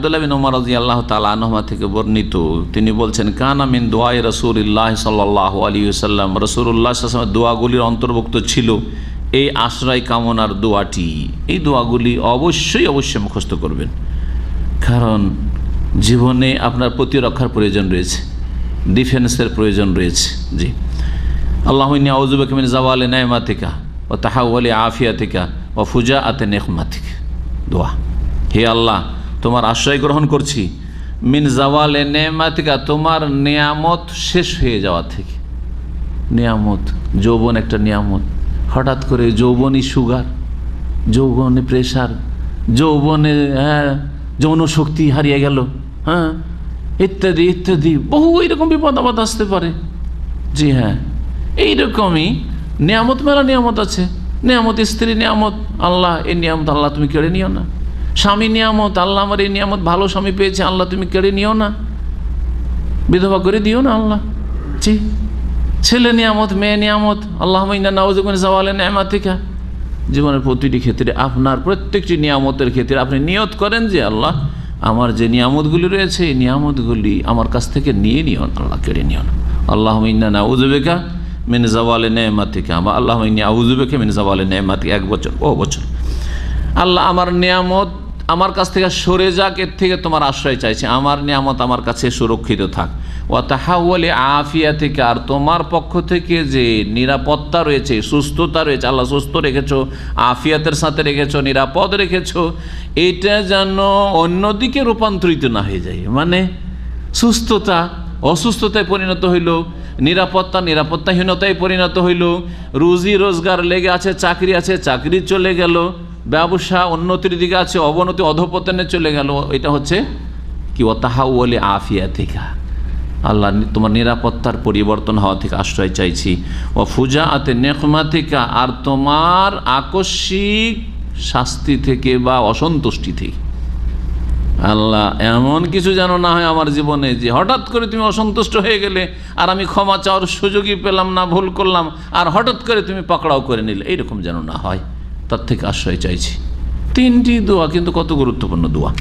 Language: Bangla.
আবদুল্লাহ বিন ওমর রাজি আল্লাহ তালাহমা থেকে বর্ণিত, তিনি বলছেন, কানা মিন দোয়াই রসুল্লাহ সাল্লাহ আলী সাল্লাম রসুল্লাহ দোয়াগুলির অন্তর্ভুক্ত ছিল এই আশ্রয় কামনার দোয়াটি। এই দোয়াগুলি অবশ্যই অবশ্যই মুখস্থ করবেন। কারণ জীবনে আপনার প্রতিরক্ষার প্রয়োজন রয়েছে, ডিফেন্সের প্রয়োজন রয়েছে। জি। আল্লাহমিনী আউজুবাকিমিন জাওয়ালে নায়মাতিকা ও তাহাওয়ালি আফিয়াতিকা ও ফুজা আতে নেকমাতিকা দোয়া। হে আল্লাহ তোমার আশ্রয় গ্রহণ করছি। মিন জাওয়ালে নেমাতিকা, তোমার নিয়ামত শেষ হয়ে যাওয়া থেকে। নিয়ামত, যৌবন একটা নিয়ামত। হঠাৎ করে যৌবনই সুগার, যৌবনে প্রেশার, যৌবনে হ্যাঁ যৌন শক্তি হারিয়ে গেল হ্যাঁ ইত্যাদি ইত্যাদি, বহু এরকম বিপদ আপদ আসতে পারে। জি হ্যাঁ এইরকমই নিয়ামত মেলা নিয়ামত আছে। নিয়ামত স্ত্রী নিয়ামত, আল্লাহ, এই নিয়ামত আল্লাহ তুমি কেড়ে নিও না। স্বামী নিয়ামত, আল্লাহ আমার এই নিয়ামত, ভালো স্বামী পেয়েছে, আল্লাহ তুমি কেড়ে নিও না। বিধবা করে দিও না আল্লাহ। জি ছেলে নিয়ামত, মেয়ে নিয়ামত আল্লাহ নিয়ামাতিকা। জীবনের প্রতিটি ক্ষেত্রে আপনার প্রত্যেকটি নিয়ামতের ক্ষেত্রে আপনি নিয়ত করেন যে, আল্লাহ, আমার যে নিয়ামতগুলি রয়েছে, এই নিয়ামতগুলি আমার কাছ থেকে নিয়ে নিও না, আল্লাহ, কেড়ে নিও না। আল্লাহ মাইনা নাউজুবেকা মিন জাওয়ালে নেমাতিকা বা আল্লাহ মাইনি আউজুবেকে মিন জাওয়ালে নেমাতিকা এক বছর ও বছর আল্লাহ আমার নিয়ামত আমার কাছ থেকে সরে যাক, এর থেকে তোমার আশ্রয় চাইছে। আমার নিয়ামত আমার কাছে সুরক্ষিত থাক। ও তাহাওয়ালে আফিয়া থেকে আর তোমার পক্ষ থেকে যে নিরাপত্তা রয়েছে, সুস্থতা রয়েছে, আল্লাহ সুস্থ রেখেছো, আফিয়াতের সাথে রেখেছো, নিরাপদ রেখেছো, এটা যেন অন্যদিকে রূপান্তরিত না হয়ে যায়। মানে সুস্থতা, অসুস্থতায় পরিণত হইল নিরাপত্তা, নিরাপত্তাহীনতায় পরিণত হইল। রুজি রোজগার লেগে আছে, চাকরি আছে, চাকরি চলে গেল। ব্যবসা উন্নতির দিকে আছে, অবনতি, অধপতনে চলে গেল। এটা হচ্ছে কি ওতাহাউলি আফিয়া থেকে আল্লাহ তোমার নিরাপত্তার পরিবর্তন হওয়া থেকে আশ্রয় চাইছি। ও ফুজা আতে নেকমা থেকে আর তোমার আকস্মিক শাস্তি থেকে বা অসন্তুষ্টি থেকে। আল্লাহ, এমন কিছু যেন না হয় আমার জীবনে যে হঠাৎ করে তুমি অসন্তুষ্ট হয়ে গেলে আর আমি ক্ষমা চাওয়ার সুযোগই পেলাম না, ভুল করলাম, আর হঠাৎ করে তুমি পাকড়াও করে নিলে, এইরকম যেন না হয়। তার থেকে আশ্রয় চাইছি। তিনটি দোয়া কিন্তু কত গুরুত্বপূর্ণ দোয়া।